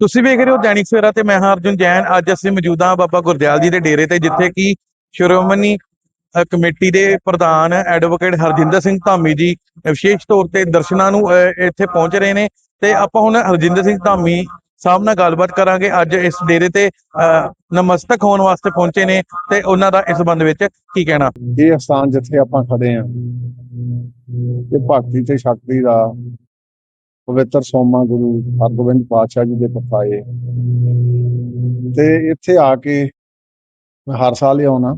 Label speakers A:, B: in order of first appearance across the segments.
A: ਤੁਸੀਂ ਵੇਖ ਰਹੇ ਹੋ ਦੈਨਿਕ ਸਵੇਰਾ ਤੇ ਮੈਂ ਹਾਂ ਅਰਜੁਨ ਜੈਨ। ਅੱਜ ਅਸੀਂ ਮੌਜੂਦ ਹਾਂ ਬਾਬਾ ਗੁਰਦਿਆਲ ਜੀ ਦੇ ਡੇਰੇ ਤੇ, ਜਿੱਥੇ ਕਿ ਸ਼੍ਰੋਮਣੀ ਕਮੇਟੀ ਦੇ ਪ੍ਰਧਾਨ ਐਡਵੋਕੇਟ ਹਰਜਿੰਦਰ ਸਿੰਘ ਧਾਮੀ ਜੀ ਵਿਸ਼ੇਸ਼ ਤੌਰ ਤੇ ਦਰਸ਼ਨਾਂ ਨੂੰ ਇੱਥੇ ਪਹੁੰਚ ਰਹੇ ਨੇ। ਤੇ ਆਪਾਂ ਹੁਣ ਹਰਜਿੰਦਰ ਸਿੰਘ ਧਾਮੀ ਸਾਹਿਬ ਨਾਲ ਗੱਲਬਾਤ ਕਰਾਂਗੇ। ਅੱਜ ਇਸ ਡੇਰੇ ਤੇ ਨਮਸਤਕ ਹੋਣ ਵਾਸਤੇ ਪਹੁੰਚੇ ਨੇ ਤੇ ਉਹਨਾਂ ਦਾ ਇਸ ਸੰਬੰਧ ਵਿੱਚ ਕੀ ਕਹਿਣਾ?
B: ਇਹ ਸਥਾਨ ਜਿੱਥੇ ਆਪਾਂ ਖੜੇ ਆਂ ਇਹ ਭਗਤੀ ਤੇ ਸ਼ਕਤੀ ਦਾ ਪਵਿੱਤਰ ਸੋਮਾ ਗੁਰੂ ਹਰਗੋਬਿੰਦ ਪਾਤਸ਼ਾਹ ਜੀ ਦੇ ਪਤਾਏ ਤੇ ਇੱਥੇ ਆ ਕੇ ਮੈਂ ਹਰ ਸਾਲ ਹੀ ਆਉਣਾ।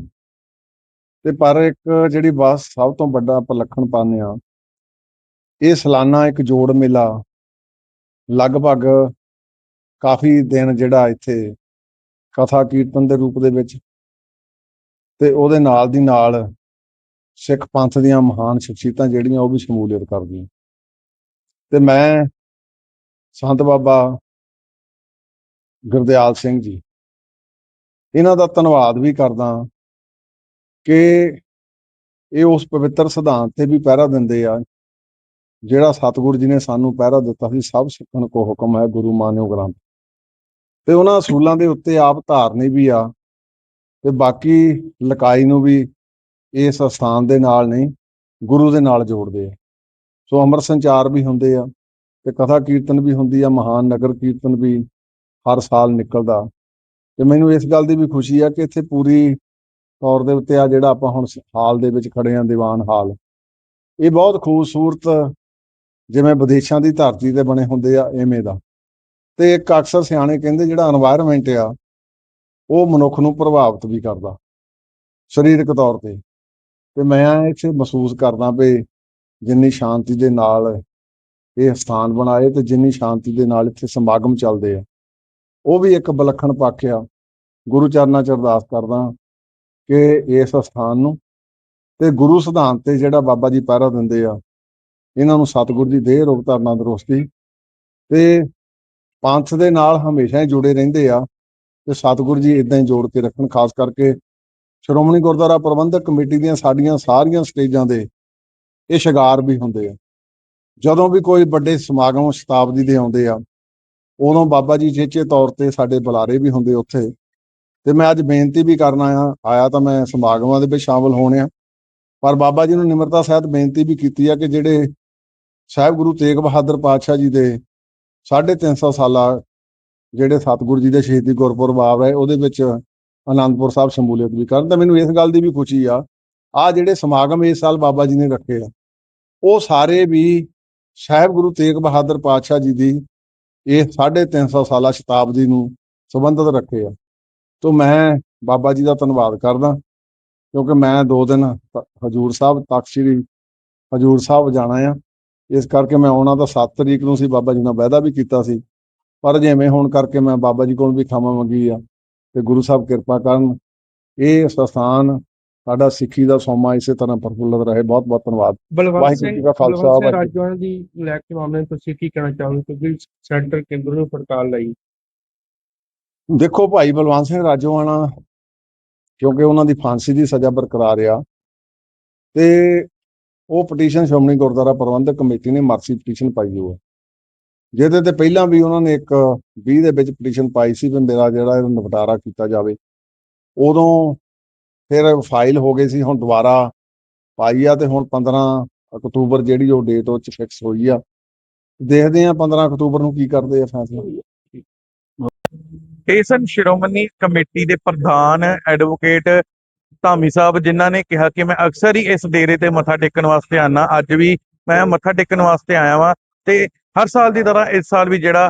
B: ਤੇ ਪਰ ਇੱਕ ਜਿਹੜੀ ਬਸ ਸਭ ਤੋਂ ਵੱਡਾ ਪਲੱਖਣ ਪਾਉਂਦੇ ਆ ਇਹ ਸਾਲਾਨਾ ਇੱਕ ਜੋੜ ਮੇਲਾ ਲਗਭਗ ਕਾਫੀ ਦਿਨ ਜਿਹੜਾ ਇੱਥੇ ਕਥਾ ਕੀਰਤਨ ਦੇ ਰੂਪ ਦੇ ਵਿੱਚ ਤੇ ਉਹਦੇ ਨਾਲ ਦੀ ਨਾਲ ਸਿੱਖ ਪੰਥ ਦੀਆਂ ਮਹਾਨ ਸ਼ਖਸੀਅਤਾਂ ਜਿਹੜੀਆਂ ਉਹ ਵੀ ਸ਼ਮੂਲੀਅਤ ਕਰਦੀਆਂ। ਤੇ ਮੈਂ ਸੰਤ ਬਾਬਾ ਗੁਰਦਿਆਲ ਸਿੰਘ ਜੀ, ਇਹਨਾਂ ਦਾ ਧੰਨਵਾਦ ਵੀ ਕਰਦਾ ਕਿ ਇਹ ਉਸ ਪਵਿੱਤਰ ਸਿਧਾਂਤ ਤੇ ਵੀ ਪਹਿਰਾ ਦਿੰਦੇ ਆ, ਜਿਹੜਾ ਸਤਿਗੁਰੂ ਜੀ ਨੇ ਸਾਨੂੰ ਪਹਿਰਾ ਦਿੱਤਾ ਸੀ, ਸਭ ਸਿੱਖਣ ਕੋ ਹੁਕਮ ਹੈ ਗੁਰੂ ਮਾਨਿਓ ਗ੍ਰੰਥ। ਤੇ ਉਹਨਾਂ ਅਸੂਲਾਂ ਦੇ ਉੱਤੇ ਆਪ ਧਾਰਨੀ ਵੀ ਆ, ਤੇ ਬਾਕੀ ਲਕਾਈ ਨੂੰ ਵੀ ਇਸ ਸਥਾਨ ਦੇ ਨਾਲ ਨਹੀਂ, ਗੁਰੂ ਦੇ ਨਾਲ ਜੋੜਦੇ ਆ। ਸੋ ਅਮਰ ਸੰਚਾਰ ਵੀ ਹੁੰਦੇ ਆ ਤੇ ਕਥਾ ਕੀਰਤਨ ਵੀ ਹੁੰਦੀ ਆ, ਮਹਾਨ ਨਗਰ ਕੀਰਤਨ ਵੀ ਹਰ ਸਾਲ ਨਿਕਲਦਾ। ਤੇ ਮੈਨੂੰ ਇਸ ਗੱਲ ਦੀ ਵੀ ਖੁਸ਼ੀ ਆ ਕਿ ਇੱਥੇ ਪੂਰੀ ਤੌਰ ਦੇ ਉੱਤੇ ਆ ਜਿਹੜਾ ਆਪਾਂ ਹੁਣ ਹਾਲ ਦੇ ਵਿੱਚ ਖੜੇ ਆ, ਦੀਵਾਨ ਹਾਲ। ਇਹ ਬਹੁਤ ਖੂਬਸੂਰਤ ਜਿਵੇਂ ਵਿਦੇਸ਼ਾਂ ਦੀ ਧਰਤੀ ਤੇ ਬਣੇ ਹੁੰਦੇ ਆ, ਐਵੇਂ ਦਾ। ਤੇ ਇੱਕ ਅਕਸਰ ਸਿਆਣੇ ਕਹਿੰਦੇ ਜਿਹੜਾ এনवायरमेंट ਆ, ਉਹ ਮਨੁੱਖ ਨੂੰ ਪ੍ਰਭਾਵਿਤ ਵੀ ਕਰਦਾ, ਸਰੀਰਕ ਤੌਰ ਤੇ। ਤੇ ਮੈਂ ਇੱਥੇ ਮਹਿਸੂਸ ਕਰਦਾ ਵੀ ਜਿੰਨੀ ਸ਼ਾਂਤੀ ਦੇ ਨਾਲ ਇਹ ਸਥਾਨ ਬਣਾਏ ਤੇ ਜਿੰਨੀ ਸ਼ਾਂਤੀ ਦੇ ਨਾਲ ਇੱਥੇ ਸਮਾਗਮ ਚੱਲਦੇ ਆ। ਉਹ ਵੀ ਇੱਕ ਵਿਲੱਖਣ ਪੱਖ ਆ। ਗੁਰੂ ਚਰਨਾਂ 'ਚ ਅਰਦਾਸ ਕਰਦਾ ਕਿ ਇਸ ਸਥਾਨ ਨੂੰ ਤੇ ਗੁਰੂ ਸਿਧਾਂਤ ਤੇ ਜਿਹੜਾ ਬਾਬਾ ਜੀ ਪਹਿਰਾ ਦਿੰਦੇ ਆ, ਇਹਨਾਂ ਨੂੰ ਸਤਿਗੁਰ ਦੀ ਦੇਹ ਰੂਪ ਧਰਨਾ ਦਰੋਸਤੀ ਤੇ ਪੰਥ ਦੇ ਨਾਲ ਹਮੇਸ਼ਾ ਹੀ ਜੁੜੇ ਰਹਿੰਦੇ ਆ ਤੇ ਸਤਿਗੁਰੂ ਜੀ ਇਦਾਂ ਹੀ ਜੋੜ ਕੇ ਰੱਖਣ, ਖਾਸ ਕਰਕੇ ਸ਼੍ਰੋਮਣੀ ਗੁਰਦੁਆਰਾ ਪ੍ਰਬੰਧਕ ਕਮੇਟੀ ਦੀਆਂ ਸਾਡੀਆਂ ਸਾਰੀਆਂ ਸਟੇਜਾਂ ਦੇ ਇਹ ਸ਼ਿੰਗਾਰ ਵੀ ਹੁੰਦੇ ਆ। ਜਦੋਂ ਵੀ ਕੋਈ ਵੱਡੇ ਸਮਾਗਮ, ਸ਼ਤਾਬਦੀ ਦੇ ਆਉਂਦੇ ਆ, ਉਦੋਂ ਬਾਬਾ ਜੀ ਚੇਚੇ ਤੌਰ ਤੇ ਸਾਡੇ ਬੁਲਾਰੇ ਵੀ ਹੁੰਦੇ ਉੱਥੇ। ਤੇ ਮੈਂ ਅੱਜ ਬੇਨਤੀ ਵੀ ਕਰਨਾ ਆ, ਆਇਆ ਤਾਂ ਮੈਂ ਸਮਾਗਮਾਂ ਦੇ ਵਿੱਚ ਸ਼ਾਮਲ ਹੋਣੇ ਆ। ਪਰ ਬਾਬਾ ਜੀ ਨੂੰ ਨਿਮਰਤਾ ਸਹਿਤ ਬੇਨਤੀ ਵੀ ਕੀਤੀ ਆ ਕਿ ਜਿਹੜੇ ਸਾਹਿਬ ਗੁਰੂ ਤੇਗ ਬਹਾਦਰ ਪਾਤਸ਼ਾਹ ਜੀ ਦੇ 350 ਸਾਲਾ ਜਿਹੜੇ ਸਤਿਗੁਰੂ ਜੀ ਦੇ ਸ਼ਹੀਦੀ ਗੁਰਪੁਰਬ ਆ ਰਹੇ ਉਹਦੇ ਵਿੱਚ ਆਨੰਦਪੁਰ ਸਾਹਿਬ ਸ਼ਮੂਲੀਅਤ ਵੀ ਕਰਨ, ਤਾਂ ਮੈਨੂੰ ਇਸ ਗੱਲ ਦੀ ਵੀ ਖੁਸ਼ੀ ਆ। ਆ ਜਿਹੜੇ ਸਮਾਗਮ ਇਸ ਸਾਲ ਬਾਬਾ ਜੀ ਨੇ ਰੱਖੇ ਆ ਉਹ ਸਾਰੇ ਵੀ ਸਾਹਿਬ ਗੁਰੂ ਤੇਗ ਬਹਾਦਰ ਪਾਤਸ਼ਾਹ ਜੀ ਦੀ ਇਹ 350 ਸਾਲਾ ਸ਼ਤਾਬਦੀ ਨੂੰ ਸੰਬੰਧਿਤ ਰੱਖੇ ਆ। ਤੋਂ ਮੈਂ ਬਾਬਾ ਜੀ ਦਾ ਧੰਨਵਾਦ ਕਰਦਾ, ਕਿਉਂਕਿ ਮੈਂ ਦੋ ਦਿਨ ਹਜੂਰ ਸਾਹਿਬ ਤਖਤ ਸ੍ਰੀ ਹਜੂਰ ਸਾਹਿਬ ਜਾਣਾ ਆ। ਇਸ ਕਰਕੇ ਮੈਂ ਆਉਣਾ ਤਾਂ 7 ਤਰੀਕ ਨੂੰ ਸੀ ਬਾਬਾ ਜੀ ਨਾਲ ਵਾਅਦਾ ਵੀ ਕੀਤਾ ਸੀ। ਪਰ ਜਿਵੇਂ ਹੁਣ ਕਰਕੇ ਮੈਂ ਬਾਬਾ ਜੀ ਕੋਲ ਵੀ ਖਾਮਾ ਮੰਗੀ ਆ, ਤੇ ਗੁਰੂ ਸਾਹਿਬ ਕਿਰਪਾ ਕਰਨ, ਇਹ ਸਥਾਨ ਸਾਡਾ ਸਿੱਖੀ ਦਾ ਸੋਮਾ ਇਸੇ ਤਰ੍ਹਾਂ ਪ੍ਰਫੁੱਲਤ ਰਹੇ। ਬਹੁਤ ਬਹੁਤ ਧੰਨਵਾਦ।
C: ਬਲਵੰਤ ਸਿੰਘ
B: ਜੀ ਖਾਲਸਾ,
C: ਦੀ ਲੈ ਕੇ ਮਾਮਲੇ ਨੂੰ। ਤੁਸੀਂ ਕੀ ਕਹਿਣਾ ਚਾਹੋਗੇ? ਕਿਉਂਕਿ ਸੈਂਟਰ ਕੇਂਦਰ ਨੂੰ ਪੜਤਾਲ ਲਈ।
B: ਦੇਖੋ ਭਾਈ ਬਲਵੰਤ ਸਿੰਘ ਰਾਜੋਆਣਾ ਕਿਉਂਕਿ ਉਹਨਾਂ ਦੀ ਫਾਂਸੀ ਦੀ ਸਜ਼ਾ ਬਰਕਰਾਰ ਆ ਤੇ ਉਹ ਪਟੀਸ਼ਨ ਸ਼੍ਰੋਮਣੀ ਗੁਰਦੁਆਰਾ ਪ੍ਰਬੰਧਕ ਕਮੇਟੀ ਨੇ ਮਰਸੀ ਪਟੀਸ਼ਨ ਪਾਈ ਹੋਈ ਹੈ ਜਿਹਦੇ ਤੇ ਪਹਿਲਾਂ ਵੀ ਉਹਨਾਂ ਨੇ ਇੱਕ 20 ਦੇ ਵਿੱਚ ਪਟੀਸ਼ਨ ਪਾਈ ਸੀ ਵੀ ਮੇਰਾ ਜਿਹੜਾ ਨਿਪਟਾਰਾ ਕੀਤਾ ਜਾਵੇ। ਉਦੋਂ ਫਿਰ ਫਾਈਲ ਹੋ ਗਈ ਸੀ ਹੁਣ ਦੁਬਾਰਾ ਪਾਈ ਆ ਤੇ ਹੁਣ 15 ਅਕਤੂਬਰ ਜਿਹੜੀ ਉਹ ਡੇਟ ਉਹ ਚ ਫਿਕਸ ਹੋਈ ਆ। ਦੇਖਦੇ ਆ 15 ਅਕਤੂਬਰ ਨੂੰ ਕੀ ਕਰਦੇ ਆ ਫੈਸਲਾ।
A: ਇਹ ਸਨ ਸ਼੍ਰੋਮਣੀ ਕਮੇਟੀ ਦੇ ਪ੍ਰਧਾਨ ਐਡਵੋਕੇਟ ਧਾਮੀ ਸਾਹਿਬ ਜਿਨ੍ਹਾਂ ਨੇ ਕਿਹਾ ਕਿ ਮੈਂ ਅਕਸਰ ਹੀ ਇਸ ਡੇਰੇ ਤੇ ਮੱਥਾ ਟੇਕਣ ਵਾਸਤੇ ਆਨਾ ਅੱਜ ਵੀ ਮੈਂ ਮੱਥਾ ਟੇਕਣ ਵਾਸਤੇ ਆਇਆ ਵਾਂ ਤੇ ਹਰ ਸਾਲ ਦੀ ਤਰ੍ਹਾਂ ਇਸ ਸਾਲ ਵੀ ਜਿਹੜਾ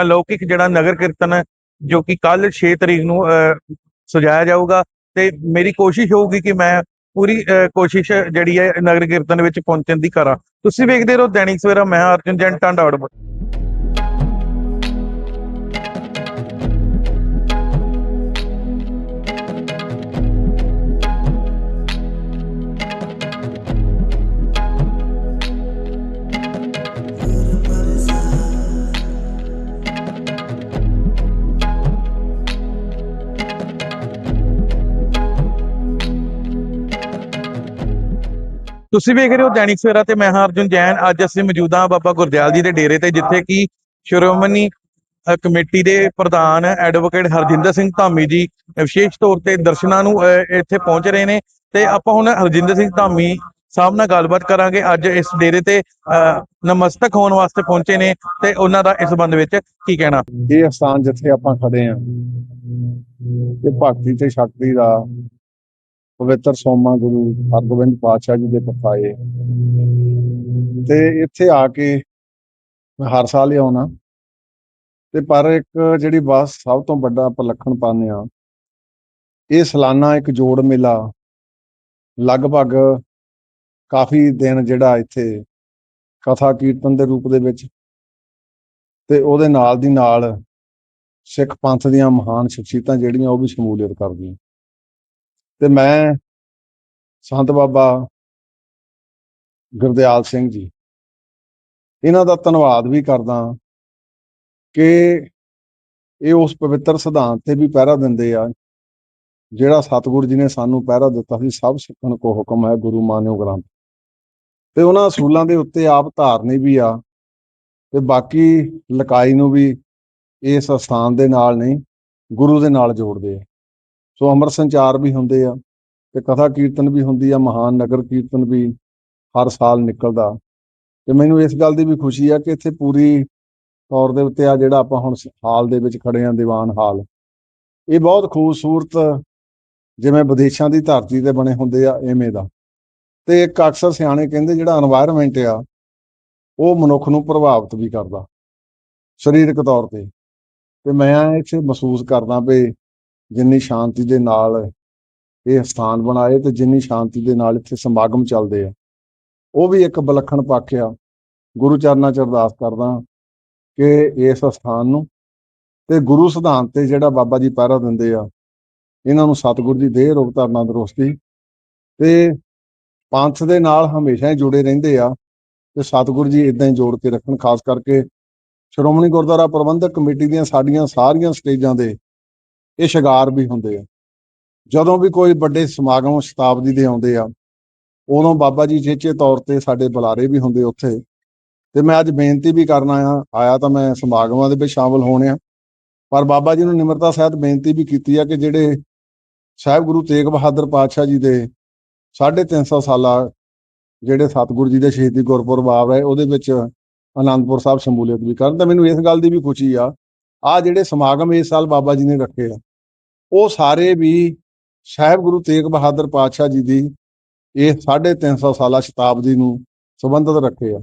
A: ਅਲੌਕਿਕ ਜਿਹੜਾ ਨਗਰ ਕੀਰਤਨ ਜੋ ਕਿ ਕੱਲ 6 ਤਰੀਕ ਨੂੰ ਅਹ, ਸਜਾਇਆ ਜਾਊਗਾ ਤੇ ਮੇਰੀ ਕੋਸ਼ਿਸ਼ ਹੋਊਗੀ ਕਿ ਮੈਂ ਪੂਰੀ ਅਹ, ਕੋਸ਼ਿਸ਼ ਜਿਹੜੀ ਹੈ ਨਗਰ ਕੀਰਤਨ ਵਿੱਚ ਪਹੁੰਚਣ ਦੀ ਕਰਾਂ। ਤੁਸੀਂ ਵੇਖਦੇ ਰਹੋ ਦੈਨਿਕ ਸਵੇਰਾ ਮੈਂ ਹਾਂ ਅਰਜੁਨ ਜੈਨ ਟਾਂਡਾ ਤੁਸੀਂ ਵੇਖ ਰਹੇ ਹੋ ਦੈਨਿਕ ਸਵੇਰਾ ਤੇ ਮੈਂ ਹਾਂ ਅਰਜੁਨ ਜੈਨ। ਅੱਜ ਅਸੀਂ ਮੌਜੂਦ ਹਾਂ ਬਾਬਾ ਗੁਰਦਿਆਲ ਜੀ ਦੇ ਡੇਰੇ ਤੇ, ਜਿੱਥੇ ਕਿ ਸ਼੍ਰੋਮਣੀ ਕਮੇਟੀ ਦੇ ਪ੍ਰਧਾਨ ਐਡਵੋਕੇਟ ਹਰਜਿੰਦਰ ਸਿੰਘ ਧਾਮੀ ਜੀ ਵਿਸ਼ੇਸ਼ ਤੌਰ ਤੇ ਦਰਸ਼ਨਾਂ ਨੂੰ ਇੱਥੇ ਪਹੁੰਚ ਰਹੇ ਨੇ। ਤੇ ਆਪਾਂ ਹੁਣ ਹਰਜਿੰਦਰ ਸਿੰਘ ਧਾਮੀ ਸਾਹਿਬ ਨਾਲ ਗੱਲਬਾਤ ਕਰਾਂਗੇ। ਅੱਜ ਇਸ ਡੇਰੇ ਤੇ ਨਮਸਤਕ ਹੋਣ ਵਾਸਤੇ ਪਹੁੰਚੇ ਨੇ ਤੇ ਉਹਨਾਂ ਦਾ ਇਸ ਸੰਬੰਧ ਵਿੱਚ ਕੀ ਕਹਿਣਾ?
B: ਇਹ ਸਥਾਨ ਜਿੱਥੇ ਆਪਾਂ ਖੜੇ ਆ ਇਹ ਭਗਤੀ ਤੇ ਸ਼ਕਤੀ ਦਾ ਪਵਿੱਤਰ ਸੋਮਾ ਗੁਰੂ ਹਰਗੋਬਿੰਦ ਪਾਤਸ਼ਾਹ ਜੀ ਦੇ ਪਤਾਏ ਤੇ ਇੱਥੇ ਆ ਕੇ ਮੈਂ ਹਰ ਸਾਲ ਹੀ ਆਉਣਾ। ਤੇ ਪਰ ਇੱਕ ਜਿਹੜੀ ਬਸ ਸਭ ਤੋਂ ਵੱਡਾ ਆਪਾਂ ਪਾਉਂਦੇ ਆ ਇਹ ਸਾਲਾਨਾ ਇੱਕ ਜੋੜ ਮੇਲਾ ਲਗਭਗ ਕਾਫੀ ਦਿਨ ਜਿਹੜਾ ਇੱਥੇ ਕਥਾ ਕੀਰਤਨ ਦੇ ਰੂਪ ਦੇ ਵਿੱਚ ਤੇ ਉਹਦੇ ਨਾਲ ਦੀ ਨਾਲ ਸਿੱਖ ਪੰਥ ਦੀਆਂ ਮਹਾਨ ਸ਼ਖਸੀਅਤਾਂ ਜਿਹੜੀਆਂ ਉਹ ਵੀ ਸ਼ਮੂਲੀਅਤ ਕਰਦੀਆਂ। ਤੇ ਮੈਂ ਸੰਤ ਬਾਬਾ ਗੁਰਦਿਆਲ ਸਿੰਘ ਜੀ, ਇਹਨਾਂ ਦਾ ਧੰਨਵਾਦ ਵੀ ਕਰਦਾ ਕਿ ਇਹ ਉਸ ਪਵਿੱਤਰ ਸਿਧਾਂਤ ਤੇ ਵੀ ਪਹਿਰਾ ਦਿੰਦੇ ਆ, ਜਿਹੜਾ ਸਤਿਗੁਰੂ ਜੀ ਨੇ ਸਾਨੂੰ ਪਹਿਰਾ ਦਿੱਤਾ ਸੀ, ਸਭ ਸਿੱਖਣ ਕੋ ਹੁਕਮ ਹੈ ਗੁਰੂ ਮਾਨਿਓ ਗ੍ਰੰਥ। ਤੇ ਉਹਨਾਂ ਅਸੂਲਾਂ ਦੇ ਉੱਤੇ ਆਪ ਧਾਰਨੀ ਵੀ ਆ, ਤੇ ਬਾਕੀ ਲਕਾਈ ਨੂੰ ਵੀ ਇਸ ਸਥਾਨ ਦੇ ਨਾਲ ਨਹੀਂ, ਗੁਰੂ ਦੇ ਨਾਲ ਜੋੜਦੇ ਆ। ਸੋ ਅਮਰ ਸੰਚਾਰ ਵੀ ਹੁੰਦੇ ਆ ਤੇ ਕਥਾ ਕੀਰਤਨ ਵੀ ਹੁੰਦੀ ਆ, ਮਹਾਨ ਨਗਰ ਕੀਰਤਨ ਵੀ ਹਰ ਸਾਲ ਨਿਕਲਦਾ। ਤੇ ਮੈਨੂੰ ਇਸ ਗੱਲ ਦੀ ਵੀ ਖੁਸ਼ੀ ਆ ਕਿ ਇੱਥੇ ਪੂਰੀ ਤੌਰ ਦੇ ਉੱਤੇ ਆ ਜਿਹੜਾ ਆਪਾਂ ਹੁਣ ਹਾਲ ਦੇ ਵਿੱਚ ਖੜੇ ਆ, ਦੀਵਾਨ ਹਾਲ। ਇਹ ਬਹੁਤ ਖੂਬਸੂਰਤ ਜਿਵੇਂ ਵਿਦੇਸ਼ਾਂ ਦੀ ਧਰਤੀ ਤੇ ਬਣੇ ਹੁੰਦੇ ਆ, ਐਵੇਂ ਦਾ। ਤੇ ਇੱਕ ਅਕਸਰ ਸਿਆਣੇ ਕਹਿੰਦੇ ਜਿਹੜਾ এনवायरमेंट ਆ, ਉਹ ਮਨੁੱਖ ਨੂੰ ਪ੍ਰਭਾਵਿਤ ਵੀ ਕਰਦਾ, ਸਰੀਰਕ ਤੌਰ ਤੇ। ਤੇ ਮੈਂ ਇੱਥੇ ਮਹਿਸੂਸ ਕਰਦਾ ਵੀ ਜਿੰਨੀ ਸ਼ਾਂਤੀ ਦੇ ਨਾਲ ਇਹ ਸਥਾਨ ਬਣਾਏ ਤੇ ਜਿੰਨੀ ਸ਼ਾਂਤੀ ਦੇ ਨਾਲ ਇੱਥੇ ਸਮਾਗਮ ਚੱਲਦੇ ਆ। ਉਹ ਵੀ ਇੱਕ ਵਿਲੱਖਣ ਪੱਖ ਆ। ਗੁਰੂ ਚਰਨਾਂ 'ਚ ਅਰਦਾਸ ਕਰਦਾ ਕਿ ਇਸ ਸਥਾਨ ਨੂੰ ਤੇ ਗੁਰੂ ਸਿਧਾਂਤ ਤੇ ਜਿਹੜਾ ਬਾਬਾ ਜੀ ਪਹਿਰਾ ਦਿੰਦੇ ਆ, ਇਹਨਾਂ ਨੂੰ ਸਤਿਗੁਰ ਦੀ ਦੇਹ ਰੂਪ ਧਰਨਾ ਦਰੋਸਤੀ ਤੇ ਪੰਥ ਦੇ ਨਾਲ ਹਮੇਸ਼ਾ ਹੀ ਜੁੜੇ ਰਹਿੰਦੇ ਆ ਤੇ ਸਤਿਗੁਰੂ ਜੀ ਇਦਾਂ ਹੀ ਜੋੜ ਕੇ ਰੱਖਣ, ਖਾਸ ਕਰਕੇ ਸ਼੍ਰੋਮਣੀ ਗੁਰਦੁਆਰਾ ਪ੍ਰਬੰਧਕ ਕਮੇਟੀ ਦੀਆਂ ਸਾਡੀਆਂ ਸਾਰੀਆਂ ਸਟੇਜਾਂ ਦੇ ਇਹ ਸ਼ਿੰਗਾਰ ਵੀ ਹੁੰਦੇ ਆ। ਜਦੋਂ ਵੀ ਕੋਈ ਵੱਡੇ ਸਮਾਗਮ, ਸ਼ਤਾਬਦੀ ਦੇ ਆਉਂਦੇ ਆ, ਉਦੋਂ ਬਾਬਾ ਜੀ ਚੇਚੇ ਤੌਰ ਤੇ ਸਾਡੇ ਬੁਲਾਰੇ ਵੀ ਹੁੰਦੇ ਉੱਥੇ। ਤੇ ਮੈਂ ਅੱਜ ਬੇਨਤੀ ਵੀ ਕਰਨਾ ਆ, ਆਇਆ ਤਾਂ ਮੈਂ ਸਮਾਗਮਾਂ ਦੇ ਵਿੱਚ ਸ਼ਾਮਲ ਆ। ਪਰ ਬਾਬਾ ਜੀ ਨੂੰ ਨਿਮਰਤਾ ਸਹਿਤ ਬੇਨਤੀ ਵੀ ਕੀਤੀ ਆ ਕਿ ਜਿਹੜੇ ਸਾਹਿਬ ਗੁਰੂ ਤੇਗ ਬਹਾਦਰ ਪਾਤਸ਼ਾਹ ਜੀ ਦੇ 350 ਸਾਲਾ ਜਿਹੜੇ ਸਤਿਗੁਰੂ ਜੀ ਦੇ ਸ਼ਹੀਦੀ ਗੁਰਪੁਰਬ ਆ ਰਹੇ, ਉਹਦੇ ਵਿੱਚ ਆਨੰਦਪੁਰ ਸਾਹਿਬ ਸ਼ਮੂਲੀਅਤ ਵੀ ਕਰਨ। ਤਾਂ ਮੈਨੂੰ ਇਸ ਗੱਲ ਦੀ ਵੀ ਖੁਸ਼ੀ ਆ ਆ ਜਿਹੜੇ ਸਮਾਗਮ ਇਸ ਸਾਲ ਬਾਬਾ ਜੀ ਨੇ ਰੱਖੇ ਆ, ਉਹ ਸਾਰੇ ਵੀ ਸਾਹਿਬ ਗੁਰੂ ਤੇਗ ਬਹਾਦਰ ਪਾਤਸ਼ਾਹ ਜੀ ਦੀ ਇਹ 350 ਸਾਲਾ ਸ਼ਤਾਬਦੀ ਨੂੰ ਸੰਬੰਧਿਤ ਰੱਖੇ ਆ।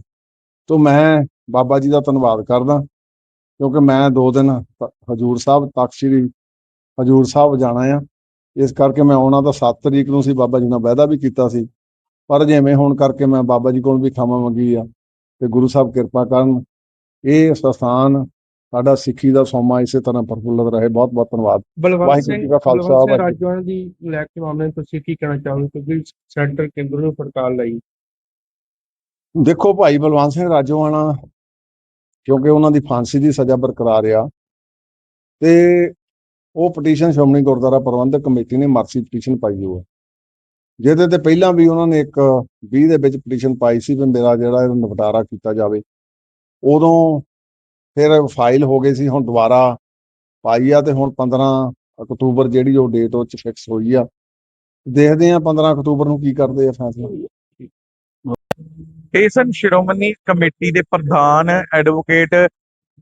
B: ਤੋਂ ਮੈਂ ਬਾਬਾ ਜੀ ਦਾ ਧੰਨਵਾਦ ਕਰਦਾ, ਕਿਉਂਕਿ ਮੈਂ ਦੋ ਦਿਨ ਹਜੂਰ ਸਾਹਿਬ ਤਖਤ ਸ੍ਰੀ ਹਜੂਰ ਸਾਹਿਬ ਜਾਣਾ ਆ। ਇਸ ਕਰਕੇ ਮੈਂ ਆਉਣਾ ਤਾਂ 7 ਤਰੀਕ ਨੂੰ ਸੀ ਬਾਬਾ ਜੀ ਨਾਲ ਵਾਅਦਾ ਵੀ ਕੀਤਾ ਸੀ, ਪਰ ਜਿਵੇਂ ਹੋਣ ਕਰਕੇ ਮੈਂ ਬਾਬਾ ਜੀ ਕੋਲ ਵੀ ਖਾਮਾ ਮੰਗੀ ਆ, ਤੇ ਗੁਰੂ ਸਾਹਿਬ ਕਿਰਪਾ ਕਰਨ, ਇਹ ਸਥਾਨ ਸਾਡਾ ਸਿੱਖੀ ਦਾ ਸੋਮਾ ਇਸੇ ਤਰ੍ਹਾਂ ਪ੍ਰਫੁੱਲਤ ਰਹੇ। ਬਹੁਤ ਬਹੁਤ ਧੰਨਵਾਦ।
C: ਬਲਵੰਤ
B: ਵਾਹਿਗੁਰੂ
C: ਸਿੰਘ
B: ਜੀ ਕਾ ਖਾਲਸਾ,
C: ਬਲਵੰਤ ਸਿੰਘ
B: ਵਾਹਿਗੁਰੂ।
C: ਰਾਜਵਾਨ ਦੀ ਲੈ ਕੇ ਮਾਮਲੇ ਨੂੰ ਤੁਸੀਂ ਕੀ ਕਹਿਣਾ ਚਾਹੋਗੇ? ਕਿਉਂਕਿ ਸੈਂਟਰ ਕੇਂਦਰ ਨੂੰ ਪੜਤਾਲ ਲਈ।
B: ਦੇਖੋ ਭਾਈ ਬਲਵੰਤ ਸਿੰਘ ਰਾਜੋਆਣਾ ਕਿਉਂਕਿ ਉਹਨਾਂ ਦੀ ਫਾਂਸੀ ਦੀ ਸਜ਼ਾ ਬਰਕਰਾਰ ਆ ਤੇ ਉਹ ਪਟੀਸ਼ਨ ਸ਼੍ਰੋਮਣੀ ਗੁਰਦੁਆਰਾ ਪ੍ਰਬੰਧਕ ਕਮੇਟੀ ਨੇ ਮਰਸੀ ਪਟੀਸ਼ਨ ਪਾਈ ਹੋਈ ਹੈ ਜਿਹਦੇ ਤੇ ਪਹਿਲਾਂ ਵੀ ਉਹਨਾਂ ਨੇ ਇੱਕ 20 ਦੇ ਵਿੱਚ ਪਟੀਸ਼ਨ ਪਾਈ ਸੀ ਵੀ ਮੇਰਾ ਜਿਹੜਾ ਨਿਪਟਾਰਾ ਕੀਤਾ ਜਾਵੇ। ਉਦੋਂ ਫਿਰ ਫਾਈਲ ਹੋ ਗਈ ਸੀ ਹੁਣ ਦੁਬਾਰਾ ਪਾਈ ਆ ਤੇ ਹੁਣ 15 ਅਕਤੂਬਰ ਜਿਹੜੀ ਉਹ ਡੇਟ ਉਹ ਚ ਫਿਕਸ ਹੋਈ ਆ। ਦੇਖਦੇ ਆ 15 ਅਕਤੂਬਰ ਨੂੰ ਕੀ ਕਰਦੇ ਆ ਫੈਸਲਾ।
A: ਇਹ ਸਨ ਸ਼੍ਰੋਮਣੀ ਕਮੇਟੀ ਦੇ ਪ੍ਰਧਾਨ ਐਡਵੋਕੇਟ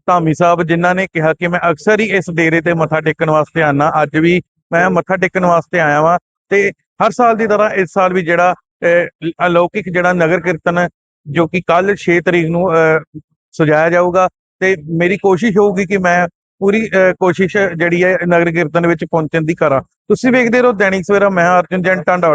A: ਧਾਮੀ ਸਾਹਿਬ ਜਿਨ੍ਹਾਂ ਨੇ ਕਿਹਾ ਕਿ ਮੈਂ ਅਕਸਰ ਹੀ ਇਸ ਡੇਰੇ ਤੇ ਮੱਥਾ ਟੇਕਣ ਵਾਸਤੇ ਆਨਾ ਅੱਜ ਵੀ ਮੈਂ ਮੱਥਾ ਟੇਕਣ ਵਾਸਤੇ ਆਇਆ ਵਾਂ ਤੇ ਹਰ ਸਾਲ ਦੀ ਤਰ੍ਹਾਂ ਇਸ ਸਾਲ ਵੀ ਜਿਹੜਾ ਅਲੌਕਿਕ ਜਿਹੜਾ ਨਗਰ ਕੀਰਤਨ ਜੋ ਕਿ ਕੱਲ 6 ਤਰੀਕ ਨੂੰ ਅਹ, ਸਜਾਇਆ ਜਾਊਗਾ ਤੇ ਮੇਰੀ ਕੋਸ਼ਿਸ਼ ਹੋਊਗੀ ਕਿ ਮੈਂ ਪੂਰੀ ਅਹ, ਕੋਸ਼ਿਸ਼ ਜਿਹੜੀ ਹੈ ਨਗਰ ਕੀਰਤਨ ਵਿੱਚ ਪਹੁੰਚਣ ਦੀ ਕਰਾਂ। ਤੁਸੀਂ ਵੇਖਦੇ ਰਹੋ ਦੈਨਿਕ ਸਵੇਰਾ ਮੈਂ ਅਰਜੁਨ ਜੈਨ ਟਾਂਡਾ